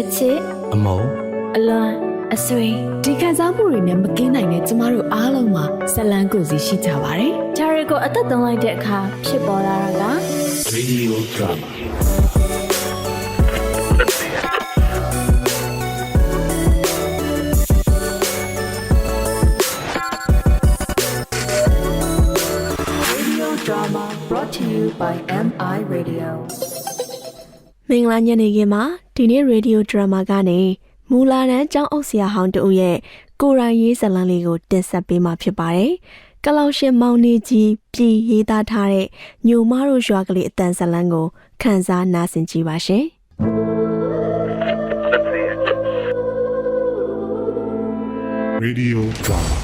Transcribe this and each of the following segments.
အချစ်အမုံအလွန်အဆွေဒီခံစားမှုတွေနဲ့မကင်းနိုင်တဲ့ကျမတို့အားလုံးမှာဇလန်းကိုယ်စီရှိကြပါတယ်။ဂျာရီကိုအသက်သွင်းလိုက်တဲ့အခါဖြစ်ပေါ်လာတာက Radio Drama မင်္ဂလာညနေခင်းမှာ ဒီနေ့ရေဒီယိုဒရမာကနေမူလာနန်းကျောင်းအုပ်ဆရာဟောင်းတို့ရဲ့ကိုရိုင်းရေးဇာတ်လမ်းလေးကိုတင်ဆက်ပေးမှာဖြစ်ပါတယ်။ကလောက်ရှင်မောင်နေကြီးပြည်ရေးသားထားတဲ့ညိုမတို့ရွာကလေးအတန်ဇာတ်လမ်းကိုခန်းစားနားဆင်ကြပါရှင်။ Radio Drama ဟို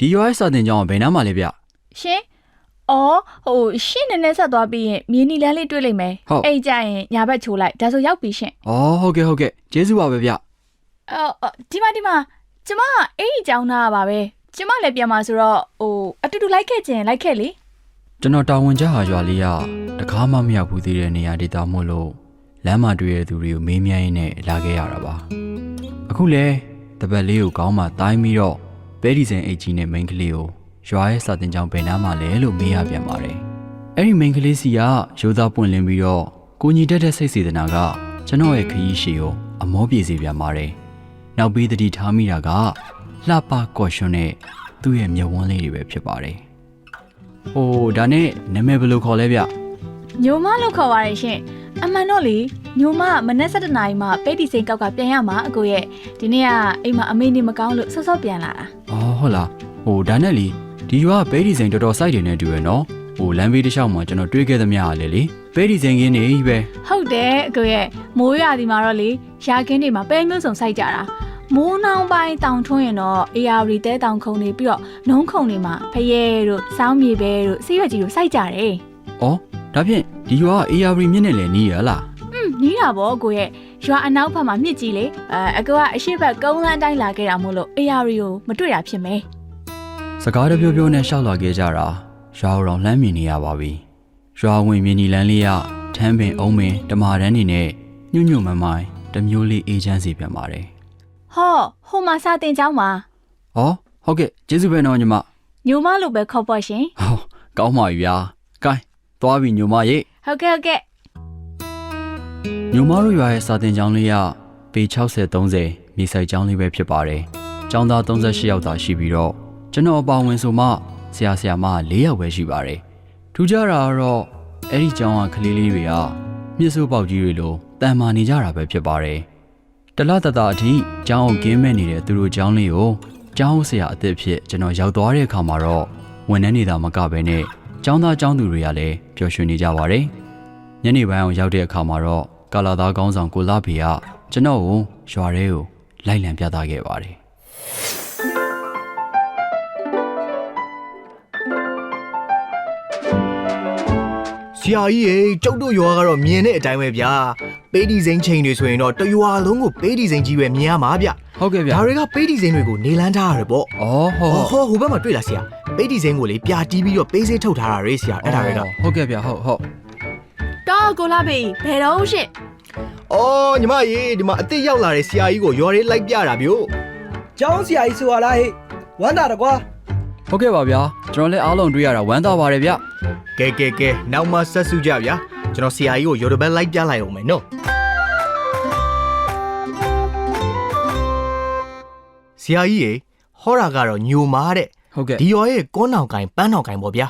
ကြီးဒီ UI စာတင်ကြောင်းကဘယ်နားမှာလဲဗျရှင်။အော်ဟိုရှင်းနေနေဆက်သွားပြီးရင်မြင်းနီလန်းလေးတွေ့လိမ့်မယ်ဟုတ်အဲ့ကြရင်ညာဘက်ချိုးလိုက်ဒါဆိုရောက်ပြီရှင်။အော်ဟုတ်ကဲ့ဟုတ်ကဲ့ကျေးဇူးပါပဲဗျ။အော်အော်ဒီမှာဒီမှာကျမကအဲ့ဒီကြောင်းသားပါပဲ။ကျမလည်းပြန်มาဆိုတော့ဟိုအတူတူလိုက်ခဲ့ခြင်းလိုက်ခဲ့လေ။ကျွန်တော်တာဝန်ကျဟာရွာလေးကတကားမှမရောက်ဘူးသေးတဲ့နေရာဒေသမို့လို့လမ်းမှာတွေ့ရတဲ့သူတွေကိုမေးမြန်းရင်းနဲ့လာခဲ့ရတာပါ။အခုလဲတပတ်လေးကိုကောင်းမှတိုင်းပြီးတော့ ပဲဒီစင်အိတ်ကြီးနဲ့မိန်းကလေးကိုရွာရဲ့စာတင်ကြောင်းဘယ်နားမှာလဲလို့မေးရပြန်ပါတယ်။အဲ့ဒီမိန်းကလေးစီကရိုးသားပွင့်လင်းပြီးတော့ကိုညီတက်တဲ့စိတ်စေတနာကကျွန်တော်ရဲ့ခရီးရှည်ကိုအမောပြေစေပြန်ပါတယ်။နောက်ပြီးတတိထားမိတာကလှပကော့ရွှွန်းနဲ့သူ့ရဲ့မျက်ဝန်းလေးတွေပဲဖြစ်ပါတယ်။ဟိုဒါနဲ့နာမည်ဘယ်လိုခေါ်လဲဗျ။ညိုမလို့ခေါ်ပါရရှင်။ အမှန်တော့လေညိုမမနက်7:00နာရီမှပဲတီစိန်ကောက်ကပြန်ရမှာအကိုရဲ့ဒီနေ့ကအိမ်မှာအမေနေမကောင်းလို့ဆော့ဆော့ပြန်လာတာ။အော်ဟုတ်လား။ဟိုဒါနဲ့လေဒီရွာကပဲဒီဇိန်တော်တော်စိုက်တယ်နဲ့တူရယ်နော်။ဟိုလမ်းဘေးတစ်လျှောက်မှာကျွန်တော်တွေ့ခဲ့သမျှကလေလေပဲဒီဇိန်ကင်းနေပဲ။ဟုတ်တယ်အကိုရဲ့မိုးရွာဒီမှာတော့လေရာခင်းတွေမှာပဲမျိုးစုံစိုက်ကြတာ။မိုးနှောင်းပိုင်းတောင်ထွန်းရင်တော့ AR တဲတောင်ခုံတွေပြီးတော့နှုံးခုံတွေမှာဖရဲတို့စောင်းမြေပဲတို့ဆေးရွက်ကြီးတို့စိုက်ကြတယ်။အော်ဒါဖြင့် ဒီရွာက AR မြင့်နဲ့လည်းနီးရလား။ဟွန်းနီးတာပေါ့အကိုရဲ့ရွာအနောက်ဘက်မှာမြစ်ကြီးလေအဲအကိုကအရှိဘက်ကုန်းလန်းတိုင်းလာခဲ့တာမို့လို့ AR ကိုမတွေ့တာဖြစ်မယ်။စကားတပြောပြောနဲ့ရှောက်လာခဲ့ကြတာရွာတော်လှမ်းမြင်နေရပါပြီ။ရွာဝင်မြင်နီလန်းလေးကထမ်းပင်အုံးပင်တမာတန်းနေနဲ့ညွညွမိုင်မိုင်တစ်မျိုးလေးအေးချမ်းစီပြန်ပါတယ်။ဟောဟိုမှာစာတင်ကျောင်းမှာ။အော်ဟုတ်ကဲ့ကျေးဇူးပဲနော်ညီမ။ညိုမလို့ပဲခေါ်ပေါ့ရှင်ဟောကောင်းပါပြီဗျာ။ကဲသွားပြီညိုမရေ။ ဟုတ်ကဲ့ဟုတ်ကဲ့ညိုမတို့ရွာရဲ့စာတင်ကျောင်းလေးကပေ60 30မြေဆိုင်ကျောင်းလေးပဲဖြစ်ပါတယ်။ကျောင်းသား38ယောက်သာရှိပြီးတော့ကျွန်တော်အပါဝင်ဆိုမှဆရာဆရာမ4ယောက်ပဲရှိပါတယ်။ထူးခြားတာကတော့အဲ့ဒီကျောင်းကကလေးလေးတွေကမြစ်စိုးပေါက်ကြီးတွေလိုတန်မာနေကြတာပဲဖြစ်ပါတယ်။တလတတာအထိကျောင်းအောင်ကင်းမဲ့နေတဲ့သူတို့ကျောင်းလေးကိုကျောင်းဆရာအသစ်ဖြစ်ကျွန်တော်ရောက်သွားတဲ့အခါမှာတော့ဝန်ထမ်းနေတာမကဘဲနဲ့ ကျောင်းသားကျောင်းသူတွေကလည်းပျော်ရွှင်နေကြပါတယ်။ညနေပိုင်းအောင်ရောက်တဲ့အခါမှာတော့ကာလာသားကောင်းဆောင်ကိုလာဖေကကျွန်တော်ကိုရွာထဲကိုလိုက်လံပြသခဲ့ပါတယ်ဆရာကြီးရေကျုပ်တို့ရွာကတော့မြင်တဲ့အတိုင်းပဲဗျာပေးဒီစိန်ချိန်တွေဆိုရင်တော့တရွာလုံးကိုပေးဒီစိန်ကြီးပဲမြင်ရမှာဗျ ဟုတ်ကဲ့ဗျာဒါတွေကပေးဒီစိန်တွေကိုနေလန်းထားရတယ်ပေါ့အော်ဟောဟောဟိုဘက်မှာတွေ့လားဆရာပေးဒီစိန်ကိုလေပြတီးပြီးတော့ပေးစေးထုတ်ထားတာရေဆရာအဲ့ဒါတွေကဟုတ်ကဲ့ဗျာဟုတ်ဟုတ်။တော့ကိုလာပြီဘယ်တော့ရှင့်အော်ညီမရေဒီမှာအစ်စ်ရောက်လာတဲ့ဆရာကြီးကိုရွာလေးလိုက်ပြတာဗျို့ကျောင်းဆရာကြီးဆိုရလားဟဲ့ဝမ်းသာတကွာဟုတ်ကဲ့ပါဗျာကျွန်တော်လည်းအားလုံးတွေ့ရတာဝမ်းသာပါတယ်ဗျကဲကဲကဲနောက်မှဆက်စုကြဗျာကျွန်တော်ဆရာကြီးကိုရော်ဒဘက်လိုက်ပြလိုက်အောင်မယ်နော် ဆရာကြီးရေဟောတာကတော့ညိုမာတဲ့ဟုတ်ကဲ့ဒီရွာရဲ့ကောနောင်ကိုင်ပန်းနောင်ကိုင်ပေါ့ဗျာ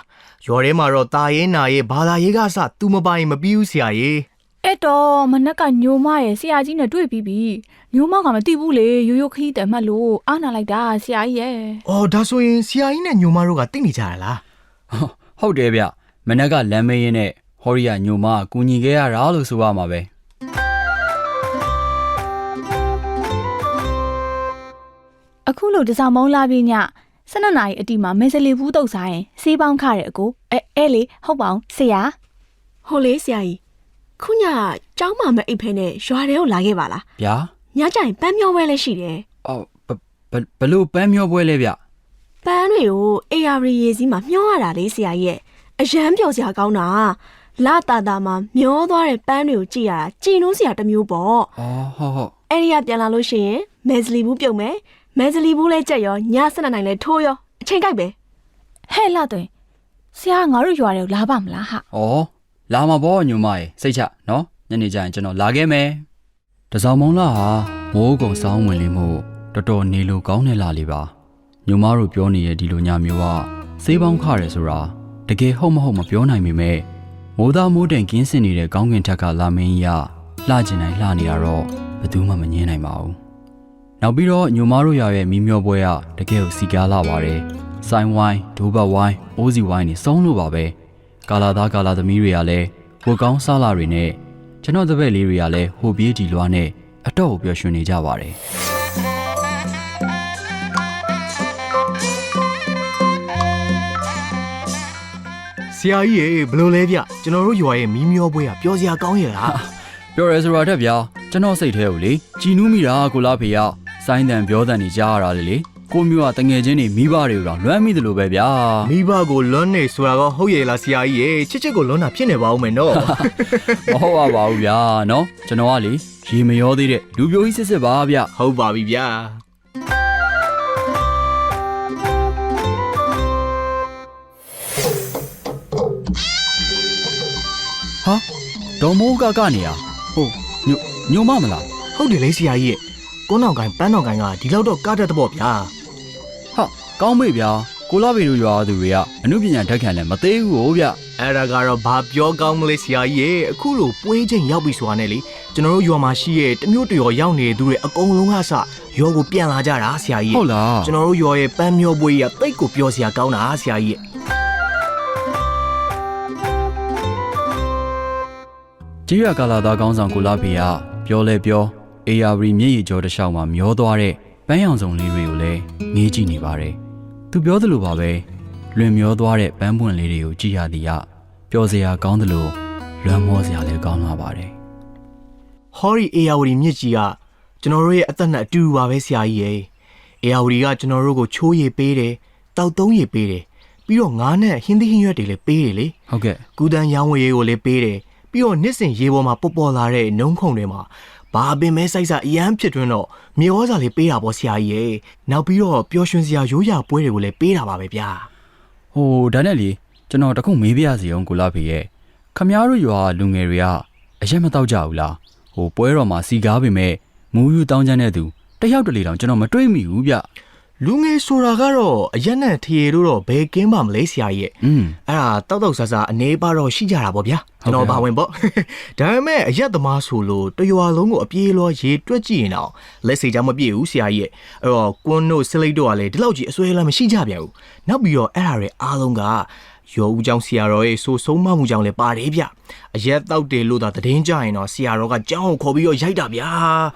ရွာထဲမှာတော့ตาရဲနာရဲဘာသာရေးကစသူမပိုင်မပြီးဘူးဆရာကြီး။အဲ့တော့မနက်ကညိုမရဲ့ဆရာကြီးနဲ့တွေ့ပြီးပြီ။ညိုမကမသိဘူးလေရိုးရိုးခရီးတယ်မှတ်လို့အားနာလိုက်တာဆရာကြီးရဲ့အော်ဒါဆိုရင်ဆရာကြီးနဲ့ညိုမတို့ကတိတ်နေကြရလားဟုတ်တယ်ဗျမနက်ကလမ်းမေးရင်းနဲ့ဟောရီယာညိုမကကူညီခဲ့ရတာလို့ဆိုရမှာပဲ။ အခုလို့တစားမုံလာပြီးည12နာရီအတိမှာမဲစလီဘူးတုတ်ဆိုင်ဆေးပေါင်းခတဲ့အကိုအဲအဲလေဟုတ်ပါအောင်ဆရာ။ဟိုလေဆရာကြီးခုညကျောင်းမှာမအိပ်ဖဲနဲ့ရွာထဲကိုလာခဲ့ပါလားဗျာညကျရင်ပန်းမျောပွဲလည်းရှိတယ်အော်ဘဘဘလို့ပန်းမျောပွဲလဲဗျပန်းတွေကို AR ရေစီးမှာမျောရတာလေဆရာကြီးရဲ့အရန်ပျော်စရာကောင်းတာလာတာတာမှာမျောသွားတဲ့ပန်းတွေကိုကြည့်ရတာကြည်နိုးစရာတစ်မျိုးပေါ့အော်ဟုတ်ဟုတ်အဲ့ဒီကပြန်လာလို့ရှိရင်မဲဇလီဘူးပြုတ်မယ် မဲဇလီဘူးလဲကြက်ရောည7နိုင်လဲထိုးရောအချိန်ကိုက်ပဲဟဲ့လာသွင်းဆရာကငါတို့ရွာတွေကိုလာပါမလားဟာအော်လာမှာပေါ့ညမရေစိတ်ချနော်ညနေကျရင်ကျွန်တော်လာခဲ့မယ်တစောင်းမုံလာဟာမိုးကုံစောင်းဝင်လေးမှုတော်တော်နေလို့ကောင်းနေလာလေပါညမတို့ပြောနေတဲ့ဒီလိုညမျိုးကစေးပေါင်းခရဲဆိုတာတကယ်ဟုတ်မဟုတ်မပြောနိုင်ပေမဲ့မိုးသားမိုးတိမ်ကင်းစင်နေတဲ့ကောင်းကင်ထက်ကလာမင်းကြီးကလှကျင်တိုင်းလှနေတာတော့ဘယ်သူမှမငြင်းနိုင်ပါဘူး နောက်ပြီးတော့ညမတို့ရရဲ့မီးမျောပွဲကတကယ်ကိုစီကားလာပါတယ်ဆိုင်ဝိုင်းဒိုးဘတ်ဝိုင်းအိုးစီဝိုင်းနေစုံလို့ပါပဲကာလာသားကာလာသမီးတွေကလည်းဝတ်ကောင်းစားလာတွေနဲ့ကျွန်တော်တပည့်လေးတွေကလည်းဟိုပြေးဒီလွားနဲ့အတော့ကိုပျော်ရွှင်နေကြပါတယ်ဆရာကြီးရေဘယ်လိုလဲဗျကျွန်တော်တို့ရွာရဲ့မီးမျောပွဲကပျော်စရာကောင်းရဲ့လားပြောရဲဆိုတာတက်ဗျာကျွန်တော်စိတ်ထဲကိုလေကြည်နူးမိတာကိုလာဖေရ စိုင်းတန်ပြောတန်နေကြားရတာလေလေကိုမျိုးကတငယ်ချင်းတွေမိဘတွေကိုတော့လွမ်းမိတယ်လို့ပဲဗျာမိဘကိုလွန်းနေဆိုတာကဟုတ်ရဲ့လားဆရာကြီးရေချစ်ချစ်ကိုလွန်းတာဖြစ်နေပါဦးမယ်နော်မဟုတ်ပါပါဘူးဗျာနော်ကျွန်တော်ကလေရေမရောသေးတဲ့လူပြိုကြီးစစ်စစ်ပါဗျဟုတ်ပါပြီဗျာဟာဒေါ်မိုးကကနေရဟုတ်ညညမမလားဟုတ်တယ်လေဆရာကြီးရေ ကုန်းအောင်ကိုင်းပန်းအောင်ကိုင်းကဒီလောက်တော့ကားတတ်တော့ဗျာဟာကောင်းမေ့ဗျာကိုလာပေတို့ရွာသူတွေကအမှုပညာဓာတ်ခံလည်းမသေးဘူးဟိုဗျအဲ့ဒါကတော့ဘာပြောကောင်းမလဲဆရာကြီးရေအခုလိုပွဲချိန်ရောက်ပြီဆိုတာနဲ့လေကျွန်တော်တို့ရွာမှာရှိရဲ့တမျိုးတရောရောက်နေတဲ့သူတွေအကုန်လုံးကစရောကိုပြန်လာကြတာဆရာကြီးဟုတ်လားကျွန်တော်တို့ရွာရဲ့ပန်းမျောပွဲကြီးကတိတ်ကိုပြောစရာကောင်းတာဆရာကြီးရေကြေးရကာလာသားကောင်းဆောင်ကိုလာဖေကပြောလဲပြော အေယာဝရီမျက်ရည်ကြောတစ်လျှောက်မှာမျောသွားတဲ့ပန်းရောင်စုံလေးတွေကိုလည်းငေးကြည့်နေပါတယ်သူပြောသလိုပါပဲလွင်မျောသွားတဲ့ပန်းပွင့်လေးတွေကိုကြည့်ရသည်ကပျော်စရာကောင်းသလိုလွမ်းမောစရာလည်းကောင်းလာပါတယ်ဟောရီအေယာဝတီမြစ်ကြီးကကျွန်တော်တို့ရဲ့အသက်နဲ့အတူတူပါပဲဆရာကြီးရေအေယာဝတီကကျွန်တော်တို့ကိုချိုးရည်ပေးတယ်တောက်သုံးရည်ပေးတယ်ပြီးတော့ငါးနဲ့ဟင်းသီးဟင်းရွက်တွေလည်းပေးတယ်လေဟုတ်ကဲ့ကူတန်ရောင်းဝယ်ရေးကိုလည်းပေးတယ်ပြီးတော့နှစ်စဉ်ရေပေါ်မှာပေါ်ပေါ်လာတဲ့နှုံးခုံတွေမှာ ဘာပင်မဲစိုက်စအရန်ဖြစ်တွင်းတော့မြေဩဇာလေးပေးတာပေါ့ဆရာကြီးရေနောက်ပြီးတော့ပျော်ရွှင်စရာရိုးရာပွဲတွေကိုလည်းပေးတာပါပဲဗျာဟိုဒါနဲ့လေကျွန်တော်တခုမေးပြရစီအောင်ကိုလာဖေရဲ့ခမည်းတော်ရွာလူငယ်တွေကအရက်မတော့ကြဘူးလားဟိုပွဲတော်မှာစီကားပေမဲ့မူးယူတောင်းချမ်းတဲ့သူတယောက်တလေတောင်ကျွန်တော်မတွေ့မိဘူးဗျ လူငယ်ဆိုတာကတော့အရက်နဲ့ထရေတို့တော့ဘယ်ကင်းပါမလဲဆရာကြီးရဲ့อืมအဲ့ဒါတောက်တောက်ဆာဆာအနေပါတော့ရှိကြတာပေါ့ဗျာဟုတ်ကျွန်ကဲ့တော်ပါဝင်ပေါ့ဒါပေမဲ့အရက်သမားဆိုလို့တရွာလုံးကိုအပြေးလောရေတွက်ကြည့်ရင်တော့လက်စိတ်ကြောင့်မပြည့်ဘူးဆရာကြီးရဲ့အဲ့တော့ကွန်းတို့ဆလိတ်တို့ကလည်းဒီလောက်ကြီးအစွဲလမ်းမရှိကြပြန်ဘူးနောက်ပြီးတော့အဲ့ဒါတွေအားလုံးကရောဦးကျောင်းဆရာတော်ရဲ့ဆိုဆုံးမမှုကြောင့်လည်းပါတယ်ဗျအရက်တောက်တယ်လို့သာသတင်းကြရင်တော့ဆရာတော်ကကျောင်းကိုခေါ်ပြီးတော့ရိုက်တာဗျာ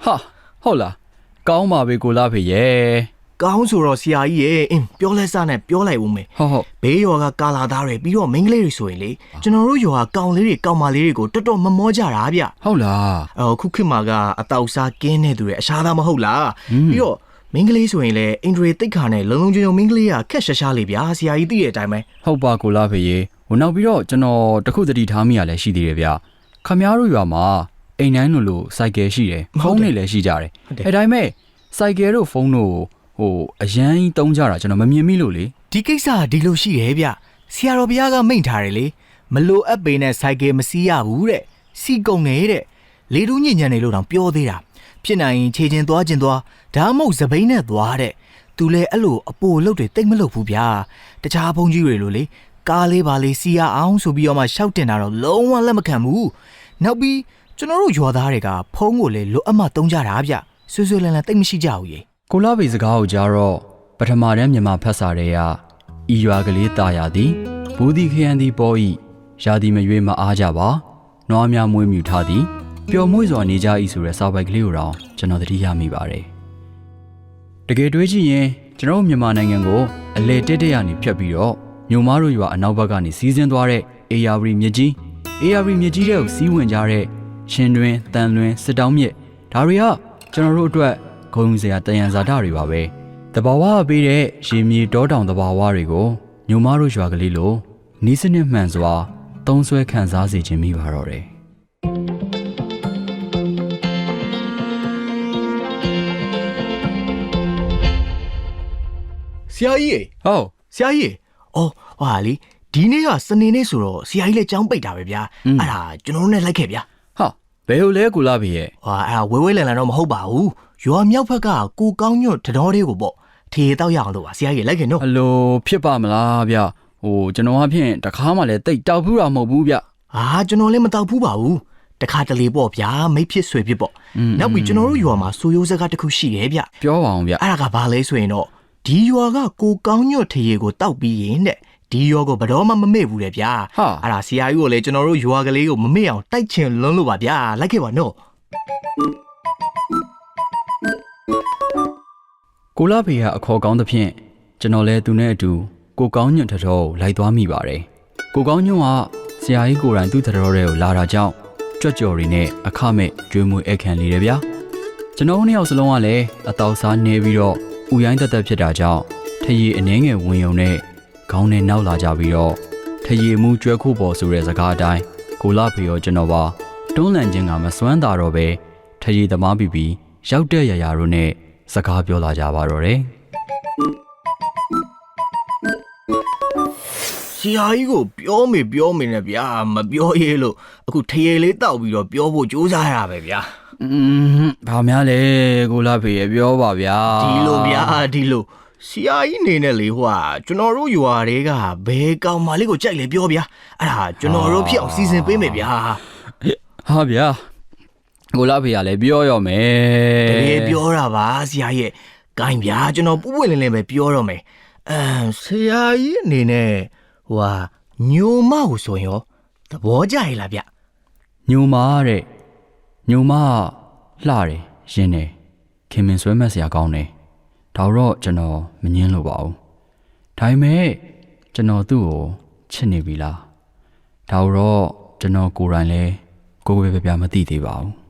ဟာဟုတ်လားကောင်းပါပဲကိုလာဖေရဲ့ ကောင်းဆိုတော့ဆရာကြီးရဲ့အင်းပြောလဲစနဲ့ပြောလိုက်ဦးမယ်ဟုတ်ဟုတ်ဘေးရွာကကာလာသားတွေပြီးတော့မိန်းကလေးတွေဆိုရင်လေကျွန်တော်တို့ရွာကကောင်လေးတွေကောင်မလေးတွေကိုတော်တော်မမောကြတာဗျဟုတ်လားအော်ခုခေတ်မှာကအတောက်စားကင်းနေသူတွေအရှားသားမဟုတ်လားอืมပြီးတော့မိန်းကလေးဆိုရင်လေအင်ဒရီတိတ်ခါနဲ့လုံလုံချုံချုံမိန်းကလေးကခက်ရှာရှာလေးဗျာဆရာကြီးသိတဲ့အတိုင်းပဲဟုတ်ပါကိုလာဖေရဲ့ဟိုနောက်ပြီးတော့ကျွန်တော်တခုတတိထားမိရလဲရှိသေးတယ်ဗျခမည်းတော်ရွာမှာအိမ်တိုင်းလိုလိုစိုက်ကယ်ရှိတယ်ဖုန်းတွေလည်းရှိကြတယ်ဟုတ်တယ်အဲဒါပေမဲ့စိုက်ကယ်တို့ဖုန်းတို့ ဟိုအရန်ကြီးတုံးကြတာကျွန်တော်မမြင်မိလို့လေဒီကိစ္စကဒီလိုရှိတယ်ဗျဆရာတော်ဘုရားကမိန့်ထားတယ်လေမလိုအပ်ပေနဲ့စိုက်ကယ်မစီးရဘူးတဲ့စီကုံနေတဲ့လေတူးညဉ့်ညံနေလို့တောင်ပြောသေးတာဖြစ်နိုင်ရင်ခြေချင်းသွားချင်းသွားဒါမှမဟုတ်စပိန်နဲ့သွားတဲ့သူလည်းအဲ့လိုအပိုလုတ်တွေတိတ်မလုတ်ဘူးဗျာတခြားဘုန်းကြီးတွေလိုလေကားလေးပါလေးစီရအောင်ဆိုပြီးတော့မှရှောက်တင်တာတော့လုံးဝလက်မခံဘူးနောက်ပြီးကျွန်တော်တို့ရွာသားတွေကဖုန်းကိုလေလိုအပ်မှတုံးကြတာဗျဆွဆွလန်းလန်းတိတ်မရှိကြဘူးရေ ကိုလာပေစကားကိုကြားတော့ပထမတန်းမြန်မာဖတ်စာတွေကဤရွာကလေးတာယာသည်ဘူဒီခရန်သည်ပေါ်ဤရာဒီမရွေးမအားကြပါနွားများမွေးမြူထားသည်ပျော်မွေ့စွာနေကြ၏ဆိုတဲ့စာပိုက်ကလေးကိုတော့ကျွန်တော်သတိရမိပါတယ်တကယ်တွေးကြည့်ရင်ကျွန်တော်တို့မြန်မာနိုင်ငံကိုအလဲတက်တက်ရနေဖြတ်ပြီးတော့မြို့မားတို့ရွာအနောက်ဘက်ကနေစီးဆင်းသွားတဲ့အေယာဝရီမြစ်ကြီး ARV မြစ်ကြီးတဲ့ကိုစီးဝင်ကြတဲ့ရှင်တွင်တန်လွင်စစ်တောင်းမြစ်ဒါတွေကကျွန်တော်တို့အတွက် ဂုဏ်ယူစရာတယံဇာတတွေပါပဲတဘာဝကပေးတဲ့ရေမြေတောတောင်တဘာဝတွေကိုညိုမတို့ရွာကလေးလိုနီးစနစ်မှန်စွာသုံးဆွဲခံစားစေခြင်းမိပါတော့တယ်ဆရာကြီးရေဟုတ်ဆရာကြီးရေအော်ဟာလေဒီနေ့ကစနေနေ့ဆိုတော့ဆရာကြီးလည်းကြောင်းပိတ်တာပဲဗျာอืมအဲ့ဒါကျွန်တော်တို့နဲ့လိုက်ခဲ့ဗျာဟာဘယ်လိုလဲကူလာပြီရဲ့ဟာအဲ့ဒါဝဲဝဲလန်လန်တော့မဟုတ်ပါဘူး ရွာမြောက်ဘက်ကကိုကောင်းညွတ်တတော်လေးကိုပေါ့ထေတောက်ရအောင်လို့ပါဆရာကြီးလိုက်ခဲ့နော်အလိုဖြစ်ပါမလားဗျဟိုကျွန်တော်အဖြစ်တခါမှလည်းတိတ်တောက်ဘူးတာမဟုတ်ဘူးဗျဟာကျွန်တော်လည်းမတောက်ဘူးပါဘူးတခါတလေပေါ့ဗျာမိတ်ဖြစ်ဆွေဖြစ်ပေါ့อืมနောက်ပြီးကျွန်တော်တို့ရွာမှာဆိုရိုးစကားတစ်ခုရှိတယ်ဗျပြောပါအောင်ဗျအဲ့ဒါကဘာလဲဆိုရင်တော့ဒီရွာကကိုကောင်းညွတ်ထေကိုတောက်ပြီးရင်တဲ့ဒီရွာကိုဘယ်တော့မှမမေ့ဘူးလေဗျာဟာအဲ့ဒါဆရာကြီးကိုလည်းကျွန်တော်တို့ရွာကလေးကိုမမေ့အောင်တိုက်ချင်လွန်းလို့ပါဗျာလိုက်ခဲ့ပါနော် ကိုလာဖေကအခေါ်ကောင်းသဖြင့်ကျွန်တော်လည်းသူနဲ့အတူကိုကောင်းညွန့်ထထောကိုလိုက်သွားမိပါတယ်ကိုကောင်းညွန့်ကဆရာကြီးကိုယ်တိုင်သူ့ထထောတွေကိုလာတာကြောင့်ကြွက်ကြော်ရီနဲ့အခမဲ့ကျွေးမွေးအခန့်လေးတယ်ဗျာကျွန်တော်တို့နှစ်ယောက်စလုံးကလည်းအတောက်စားနေပြီးတော့ဥရိုင်းတက်တက်ဖြစ်တာကြောင့်ထရီအနှဲငယ်ဝင်ယုံနဲ့ခေါင်းနဲ့နောက်လာကြပြီးတော့ထရီမှုကျွဲခုပေါ်ဆိုတဲ့စကားအတိုင်းကိုလာဖေရောကျွန်တော်ပါတွန်းလန့်ခြင်းကမစွမ်းတာတော့ပဲထရီသမားပြီးပြီး ရောက်တဲ့ရရာတို့နဲ့စကားပြောလာကြပါတော့တယ်ဆရာကြီးကိုပြောမေပြောမေနဲ့ဗျာမပြောရဲလို့အခုထရေလေးတောက်ပြီးတော့ပြောဖို့ကြိုးစားရတာပဲဗျာอืมဘာများလဲကိုလာဖေရပြောပါဗျာဒီလိုဗျာဒီလိုဆရာကြီးနေနဲ့လေဟွာကျွန်တော်တို့ရွာတွေကဘယ်ကောင်မလေးကိုကြိုက်လဲပြောဗျာအဲ့ဒါကျွန်တော်တို့ဖြစ်အောင်စီစဉ်ပေးမယ်ဗျာဟာဗျာ ကိုလာဖေရလည်းပြောရောမယ်တကယ်ပြောတာပါဆရာကြီးရဲ့ဂိုင်းဗျာကျွန်တော်ပူပွင့်လင်းလင်းပဲပြောတော့မယ်အမ်ဆရာကြီးအနေနဲ့ဟွာညိုမကိုဆိုရင်ရောသဘောကျရလားဗျညိုမာတဲ့ညိုမာလှတယ်ရင်တယ်ခင်မင်ဆွဲမက်စရာကောင်းတယ်ဒါတော့ကျွန်တော်မငင်းလို့ပါဘူးဒါပေမဲ့ကျွန်တော်သူ့ကိုချစ်နေပြီလားဒါတော့ကျွန်တော်ကိုယ်တိုင်လည်းကိုယ်ပဲပြပြမသိသေးပါဘူး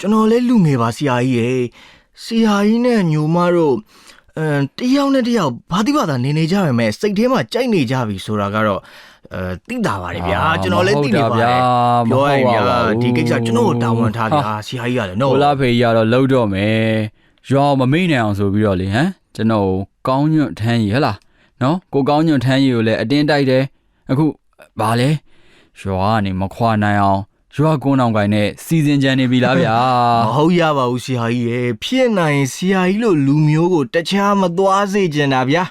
ကျွန်တော်လည်းလူငယ်ပါဆရာကြီးရဲ့ဆရာကြီးနဲ့ညိုမတို့အမ်တယောက်နဲ့တယောက်ဘာတိဘာသာနေနေကြရမယ်စိတ်ထဲမှာကြိုက်နေကြပြီဆိုတာကတော့အဲတိတာပါတယ်ဗျာကျွန်တော်လည်းသိနေပါတယ်ပြောရရင်ဗျာဒီကိစ္စကျွန်တော်ကိုတာဝန်ထားဗျာဆရာကြီးကလည်းနော်ကိုလာဖေကြီးကတော့လှုပ်တော့မယ်ရွာမမိတ်နိုင်အောင်ဆိုပြီးတော့လေဟမ်ကျွန်တော်ကိုကောင်းညွန့်ထမ်းရည်ဟဲ့လားနော်ကိုကောင်းညွန့်ထမ်းရည်ကိုလည်းအတင်းတိုက်တယ်အခုဘာလဲရွာကနေမခွာနိုင်အောင် ရွာကုန်းအောင်ကိုင်နဲ့စီစဉ်ကြံနေပြီလားဗျာမဟုတ်ရပါဘူးဆရာကြီးရေဖြစ်နိုင်ဆရာကြီးလို့လူမျိုးကိုတခြားမသွားစေချင်တာဗျာ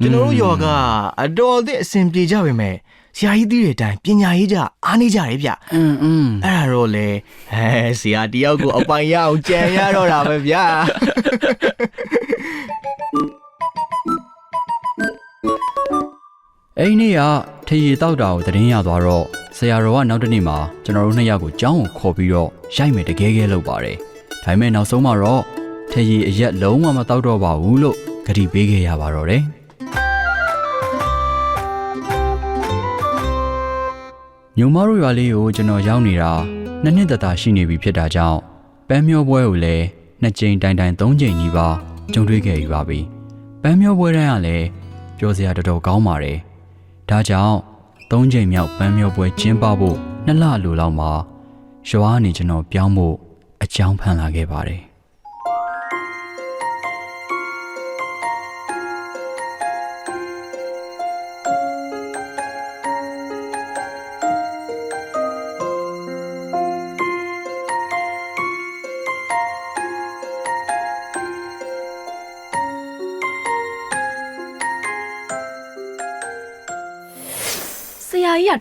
ကျွန်တော်တို့ယောဂအတော်အသင့်အဆင်ပြေကြပါမယ်ဆရာကြီးသိတဲ့အတိုင်းပညာရေးကြအားနေကြတယ်ဗျအင်းအင်းအဲ့ဒါတော့လေအဲဆရာတယောက်ကိုအပိုင်ရအောင်ကြံရတော့တာပဲဗျာ အဲ့ဒီနေ့ကထရီတောက်တာကိုသတင်းရသွားတော့ဆရာတော်ကနောက်တစ်နေ့မှာကျွန်တော်တို့နှစ်ယောက်ကိုကြောင်းကိုခေါ်ပြီးတော့ရိုက်မယ်တကယ်ကဲလုပ်ပါတယ်ဒါပေမဲ့နောက်ဆုံးမှာတော့ထရီအရက်လုံးဝမတောက်တော့ပါဘူးလို့ဂတိပေးခဲ့ရပါတော့တယ်ညုံမတို့ရွာလေးကိုကျွန်တော်ရောက်နေတာနှစ်နှစ်သက်သာရှိနေပြီဖြစ်တာကြောင့်ပန်းမျောပွဲကိုလည်းနှစ်ကြိမ်တိုင်တိုင်သုံးကြိမ်ကြီးပါကြုံတွေ့ခဲ့ယူပါပြီပန်းမျောပွဲတိုင်းကလည်းပြောစရာတော်တော်ကောင်းပါတယ် ဒါကြောင့်သုံးကြိမ်မြောက်ပန်းမျောပွဲကျင်းပဖို့နှစ်လလိုလောက်မှာရွာကနေကျွန်တော်ပြောင်းဖို့အကြောင်းဖန်လာခဲ့ပါတယ်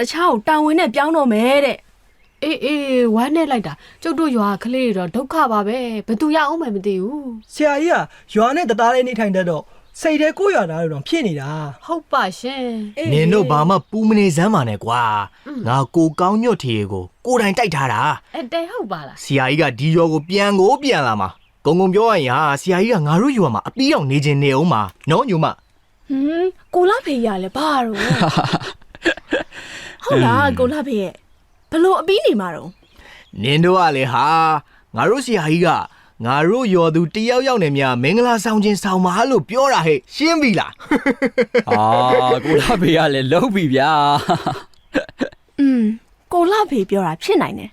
တခြားကိုတာဝန်နဲ့ပြောင်းတော့မယ်တဲ့အေးအေးဝမ်းနဲ့လိုက်တာကျုပ်တို့ရွာကလေးတွေတော့ဒုက္ခပါပဲဘယ်သူရအောင်မှမသိဘူးဆရာကြီးကရွာနဲ့တသားလေးနေထိုင်တတ်တော့စိတ်ထဲကိုယ်ရွာသားတွေတော့ဖြစ်နေတာဟုတ်ပါရှင်နင်တို့ဘာမှပူမနေစမ်းပါနဲ့ကွာငါကိုကောင်းညွတ်ထေကိုကိုယ်တိုင်တိုက်ထားတာအဲတဲဟုတ်ပါလားဆရာကြီးကဒီရောကိုပြန်ကိုပြန်လာမှာဂုံဂုံပြောရရင်ဟာဆရာကြီးကငါတို့ရွာမှာအပီးအောင်နေခြင်းနေအောင်မှာနော်ညူမဟမ်ကိုလာဖေးရလဲဘာတော့ ဟုတ်လားကိုလာဖေးရဲ့ဘလို့အပီးနေမှာတော့နင်တို့ကလေဟာငါတို့ဆရာကြီးကငါတို့ရော်သူတယောက်ယောက်နဲ့များမင်္ဂလာဆောင်ခြင်းဆောင်ပါလို့ပြောတာဟဲ့ရှင်းပြီလားအာကိုလာဖေးကလည်းလုံးပြီဗျာอืมကိုလှဖေပြောတာဖြစ်နိုင်တယ်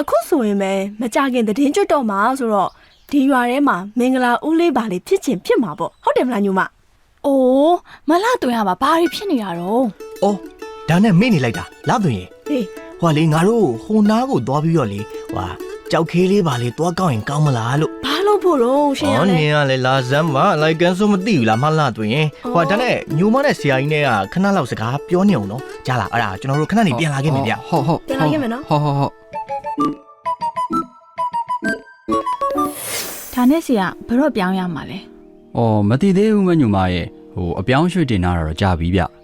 အခုဆိုရင်ပဲမကြခင်သတင်းကျွတ်တော့မှာဆိုတော့ဒီရွာထဲမှာမင်္ဂလာဦးလေးပါလေးဖြစ်ချင်ဖြစ်မှာပေါ့ဟုတ်တယ်မလားညိုမ။အိုးမလသွင်းရမှာဘာတွေဖြစ်နေရတော့။အော် ဒါနဲ့မေ့နေလိုက်တာလာသွင်းရင်ဟေးဟွာလေငါတို့ဟိုနားကိုသွားပြီးတော့လေဟွာကြောက်ခဲလေးပါလေသွားကောင်းရင်ကောင်းမလားလို့ဘာလို့ဖို့တော့ရှင်ရအော်လဲနင်ကလေလာစမ်းပါလိုက်ကန်ဆိုမသိဘူးလားမလာသွင်းရင်ဟွာဒါနဲ့ညိုမနဲ့ဆရာကြီးနဲ့ကခဏလောက်စကားပြောနေအောင်နော်ကြားလားအဲ့ဒါကျွန်တော်တို့ခဏနေပြန်လာခဲ့မယ်ဗျ ဟုတ်ဟုတ်ပြန်လာခဲ့မယ်နော် ဟုတ်ဟုတ်ဟုတ်။ဒါနဲ့စီကဘယ်တော့ပြောင်းရမှာလဲ အော်မတည်သေးဘူးမညူမရဲ့ဟိုအပြောင်းရွှေ့တင်လာတာတော့ကြာပြီဗျ။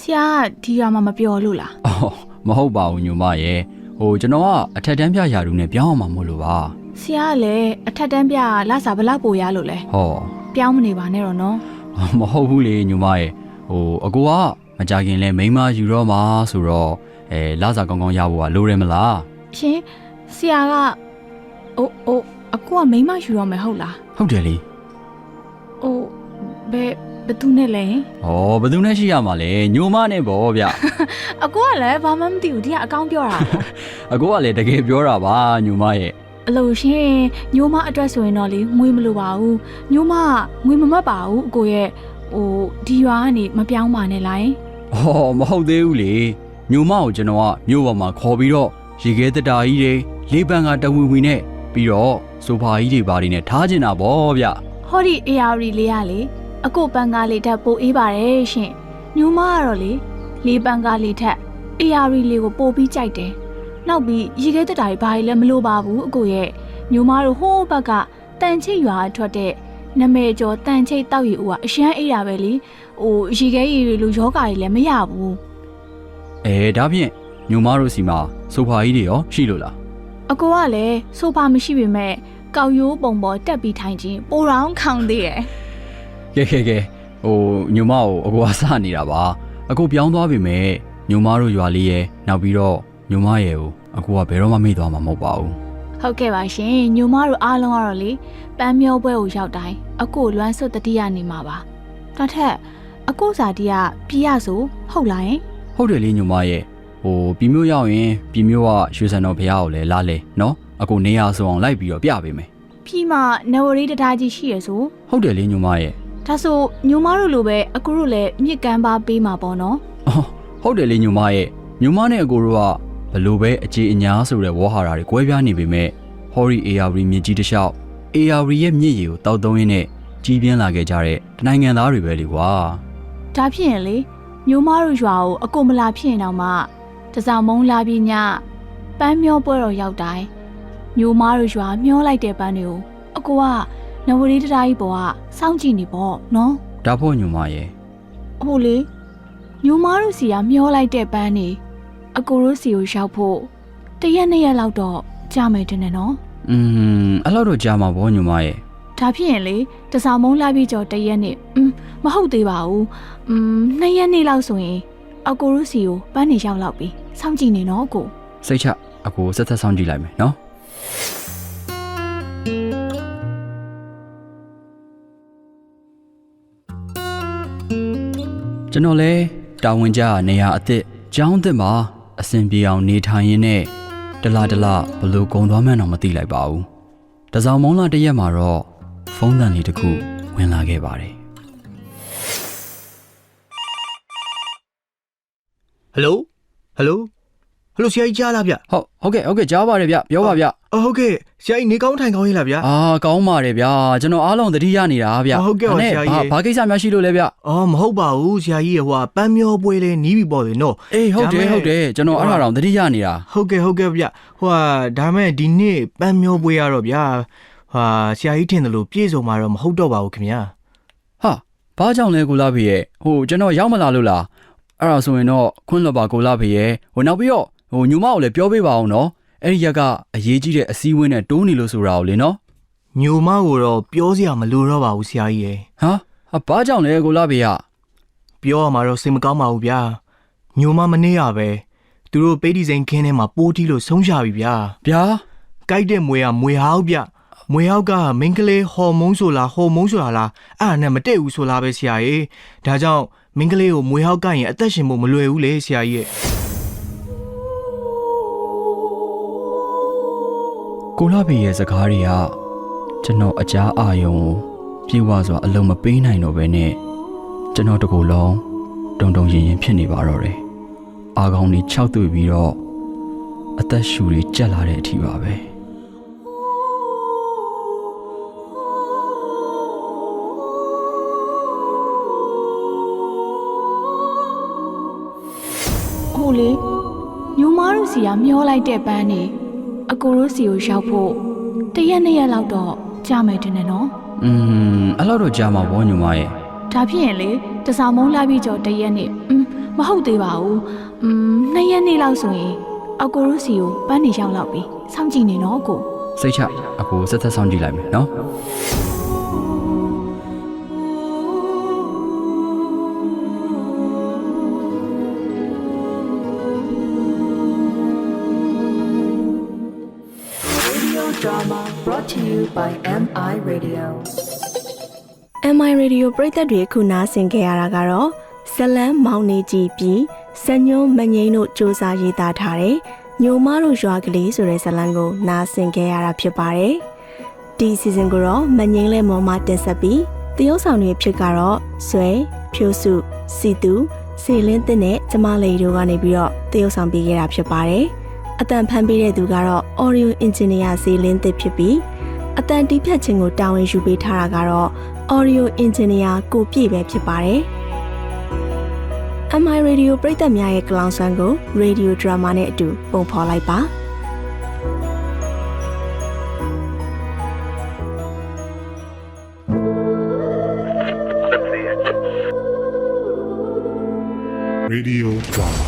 ဆရာကဒီရွာမှာမပြောလို့လားအော်မဟုတ်ပါဘူးညူမရဲ့ဟိုကျွန်တော်ကအထက်တန်းပြရာထူးနဲ့ပြောင်းအောင်မှာမို့လို့ပါ။ဆရာကလည်းအထက်တန်းပြလာစားဘလောက်ပိုရလို့လဲဟော။ပြောင်းမနေပါနဲ့တော့နော်မဟုတ်ဘူးလေညူမရဲ့ဟိုအကူကမကြခင်လဲမိန်းမယူတော့မှာဆိုတော့အဲလာစာကောင်းကောင်းရဖို့ကလိုတယ်မလား။ရှင်ဆရာကအိုးအိုးအကူကမိန်းမယူတော့မယ်ဟုတ်လားဟုတ်တယ်လေ။အိုးဘယ် ဘသူနဲ့လဲ။ဩဘယ်သူနဲ့ရှိရမှာလဲညိုမနဲ့ပေါ့ဗျ။အကူကလည်းဘာမှမသိဘူးဒီကအကောင်းပြောတာပေါ့။အကူကလည်းတကယ်ပြောတာပါညိုမရဲ့။အလို့ရှင်ညိုမအတွက်ဆိုရင်တော့လေငွေမလိုပါဘူး။ညိုမငွေမမတ်ပါဘူးအကိုရဲ့ဟိုဒီရွာကနေမပြောင်းပါနဲ့လားယင်။ဩမဟုတ်သေးဘူးလေ။ညိုမကိုကျွန်တော်ကမြို့ပေါ်မှာခေါ်ပြီးတော့ရေခဲတတာကြီးတွေလေးပန်းကတဝီဝီနဲ့ပြီးတော့ဆိုဖာကြီးတွေပါတွေနဲ့ထားကျင်တာပေါ့ဗျဟောဒီ AR လေးရလေ အကိုပန်ကားလေးထက်ပိုအေးပါတယ်ရှင်ညိုမကတော့လေလေးပန်ကားလေးထက် AR လေးကိုပိုပြီးကြိုက်တယ်နောက်ပြီးရေခဲတက်တာကြီးဘာကြီးလည်းမလိုပါဘူးအကိုရဲ့ညိုမတို့ဟိုးဘက်ကတန်ချိတ်ရွာအထွက်တဲ့နမဲကျော်တန်ချိတ်တောက်ရီဦးကအရှမ်းအေးတာပဲလေဟိုရေခဲရီတွေလိုယောဂါကြီးလည်းမရဘူး။အဲဒါဖြင့်ညိုမတို့စီမှာဆိုဖာကြီးတွေရောရှိလို့လားအကိုကလည်းဆိုဖာမရှိပေမဲ့ကောက်ရိုးပုံပေါ်တက်ပြီးထိုင်ခြင်းပိုတောင်ခေါင်သေးတယ်။ ကဲကဲကဲဟိုညိုမကိုအကူကစနေတာပါ။အခုပြောင်းသွားပြီမဲ့ညိုမတို့ရွာလေးရဲ့နောက်ပြီးတော့ညိုမရဲ့ကိုအကူကဘယ်တော့မှမေ့သွားမှာမဟုတ်ပါဘူး။ဟုတ်ကဲ့ပါရှင်ညိုမတို့အားလုံးကတော့လေပန်းမျောပွဲကိုရောက်တိုင်းအကိုလွမ်းဆွတ်တတိယနေမှာပါဒါထက်အကိုစာတီးကပြည်ရဆိုဟုတ်လားယင်ဟုတ်တယ်လေညိုမရဲ့ဟိုပြည်မျိုးရောက်ရင်ပြည်မျိုးကရွှေစံတော်ဘုရားကိုလည်းလာလေနော်အခုနေရဆိုအောင်လိုက်ပြီးတော့ပြပေးမယ်ပြည်မှာနဝရီတထားကြီးရှိရဆိုဟုတ်တယ်လေညိုမရဲ့ ဒါဆိုညိုမတို့လိုပဲအကိုတို့လည်းမြစ်ကမ်းပါပေးမှာပေါ့နော်အော်ဟုတ်တယ်လေညိုမရဲ့ညိုမနဲ့အကိုတို့ကဘလို့ပဲအခြေအညာဆိုတဲ့ဝေါ်ဟာရာတွေကွဲပြားနေပေမဲ့ဟော်ရီ AR မြင့်ကြီးတစ်လျှောက် AR ရဲ့မြင့်ရည်ကိုတောက်သုံးရင်းနဲ့ကြီးပြင်းလာခဲ့ကြတဲ့တနိုင်ငံသားတွေပဲလေကွာဒါဖြစ်ရင်လေညိုမတို့ရွာကိုအကိုမလာဖြစ်ရင်တော့မှတစောင်းမုံလာပြီးညပန်းမျောပွဲတော်ရောက်တိုင်းညိုမတို့ရွာမျောလိုက်တဲ့ပန်းတွေကိုအကိုက နဝရီတထားကြီးပေါ်ကစောင့်ကြည့်နေပေါ့နော် ဒါဖို့ညိုမရဲ့ ဟိုလေညိုမားတို့စီကမျောလိုက်တဲ့ပန်းနေအကိုတို့စီကိုရောက်ဖို့တရက်နှစ်ရက်လောက်တော့ကြာမယ်တင်တယ်နော် อืมအဲ့လောက်တော့ကြာမှာဗောညိုမရဲ့ ဒါဖြစ်ရင်လေတစောင်းမုံလာပြီးကြော်တရက်နှစ်อืมမဟုတ်သေးပါဘူးอืมနှစ်ရက်နေ့လောက်ဆိုရင်အကိုတို့စီကိုပန်းနေရောက်လောက်ပြီစောင့်ကြည့်နေနော်အကို စိတ်ချအကိုဆက်သက်ဆောင်ကြည့်လိုက်မယ်နော် ကျွန်တော်လဲတာဝန်ကျနေရာအစ်စ်ကျောင်းအစ်စ်မှာအဆင်ပြေအောင်နေထိုင်ရင်းနဲ့တလားတလားဘလို့ကုံသွားမှန်းတော့မသိလိုက်ပါဘူး။တစောင်းမုံလာတစ်ရက်မှာတော့ဖုန်းတန်လေးတစ်ခုဝင်လာခဲ့ပါတယ်ဟယ်လိုဟယ်လို ဟယ်လိုဆရာကြီးကြားလားဗျ။ဟုတ်ဟုတ်ကဲ့ဟုတ်ကဲ့ကြားပါတယ်ဗျပြောပါဗျအော်ဟုတ်ကဲ့ဆရာကြီးနေကောင်းထိုင်ကောင်းရေးလားဗျ။အာကောင်းပါတယ်ဗျကျွန်တော်အားလုံးသတိရနေတာဗျဟုတ်ကဲ့ပါဒါနဲ့ဆရာကြီးဘာဘာကိစ္စများရှိလို့လဲဗျအော်မဟုတ်ပါဘူးဆရာကြီးဟိုကပန်းမျောပွဲလေးနီးပြီပေါ့လေနော်အေးဟုတ်တယ်ဒါမဲ့ဟုတ်တယ်ကျွန်တော်အဲ့ဒါတောင်သတိရနေတာဟုတ်ကဲ့ဟုတ်ကဲ့ဗျဟိုကဒါမဲ့ဒီနေ့ပန်းမျောပွဲရတော့ဗျာဟာဆရာကြီးထင်တယ်လို့ပြေဆုံးမှာတော့မဟုတ်တော့ပါဘူးခင်ဗျာဟာဘာကြောင့်လဲကိုလာဖေရဲ့ဟိုကျွန်တော်ရောက်မလာလို့လားအဲ့ဒါဆိုရင်တော့ခွန်းလပါကိုလာဖေရဲ့ဟိုနောက်ပြီးတော့ ဟိုညူမကိုလည်းပြောပေးပါအောင်နော်အဲ့ဒီရက်ကအရေးကြီးတဲ့အစည်းအဝေးနဲ့တိုးနေလို့ဆိုတာကိုလေနော်ညိုမကိုတော့ပြောစရာမလိုတော့ပါဘူးဆရာကြီးရယ်ဟာဟာဘာကြောင့်လဲကိုလာဖေရပြောရမှာတော့စိတ်မကောင်းပါဘူးဗျာညိုမမနေရပဲသူတို့ပိတ်ဒီစိန်ခင်းထဲမှာပိုးတီးလို့ဆုံးရှာပြီဗျာဗျာကြိုက်တဲ့မွေကမွေဟောက်ဗျမွေဟောက်ကမိန်းကလေးဟော်မုန်းဆိုလားဟော်မုန်းဆိုတာလားအဲ့ဒါနဲ့မတည့်ဘူးဆိုလားပဲဆရာကြီးဒါကြောင့်မိန်းကလေးကိုမွေဟောက်ကရင်အသက်ရှင်ဖို့မလွယ်ဘူးလေဆရာကြီးရဲ့ ကိုလာဘီရဲ့စကားတွေကကျွန်တော်အကြားအာယုံကိုပြေဝစွာအလုံးမပေးနိုင်တော့ဘဲနဲ့ကျွန်တော်တကူလုံးတုံတုံရင်ရင်ဖြစ်နေပါတော့တယ်အာခေါင်တွေခြောက်သွေ့ပြီးတော့အသက်ရှူတွေကြက်လာတဲ့အထိပါပဲဟိုလေညိုမားတို့စီကမျောလိုက်တဲ့ပန်းနေ အကိုတို့စီကိုရောက်ဖို့တရက်နှစ်ရက်လောက်တော့ကြာမယ်တင်တယ်နော် อืมအဲ့လောက်တော့ကြာမှာဘောညူမရဲ့ ဒါဖြစ်ရင်လေတစားမုံလာပြီးကြော်တရက်နေ့อืมမဟုတ်သေးပါဘူးอืมနှစ်ရက်နေ့လောက်ဆိုရင်အကိုတို့စီကိုပန်းနေရောက်လောက်ပြီစောင့်ကြည့်နေနော်အကို စိတ်ချအကိုဆက်သက်ဆောင်ကြည့်လိုက်မယ်နော် MI Radio ပရိသတ်တွေခုနာဆင်ခဲ့ရတာကတော့ဇလန်းမောင်နေကြည်ပြီးစညွန်းမငိမ့်တို့စ조사ရေးသားထားတဲ့ညိုမတို့ရွာကလေးဆိုတဲ့ဇလန်းကိုနာဆင်ခဲ့ရတာဖြစ်ပါတယ်။ဒီစီဇန်ကိုတော့မငိမ့်လဲမော်မတင်ဆက်ပြီးတရုတ်ဆောင်တွေဖြစ်ကတော့ဆွဲဖြိုးစုစီတူစီလင်းတဲ့နဲ့ကျမလေးတို့ကနေပြီးတော့တရုတ်ဆောင်ပေးခဲ့တာဖြစ်ပါတယ်။အတန်ဖန်ပေးတဲ့သူကတော့ Audio Engineer စီလင်းတဲ့ဖြစ်ပြီး အတန်တီးဖြတ်ခြင်းကိုတာဝန်ယူပေးထားတာကတော့ Audio Engineer ကိုပြည့်ပဲဖြစ်ပါတယ်။ MI Radio ပရိသတ်များရဲ့ကလောင်ဆန်းကို Radio Drama နဲ့အတူပုံဖော်လိုက်ပါ Radio drama. My radio.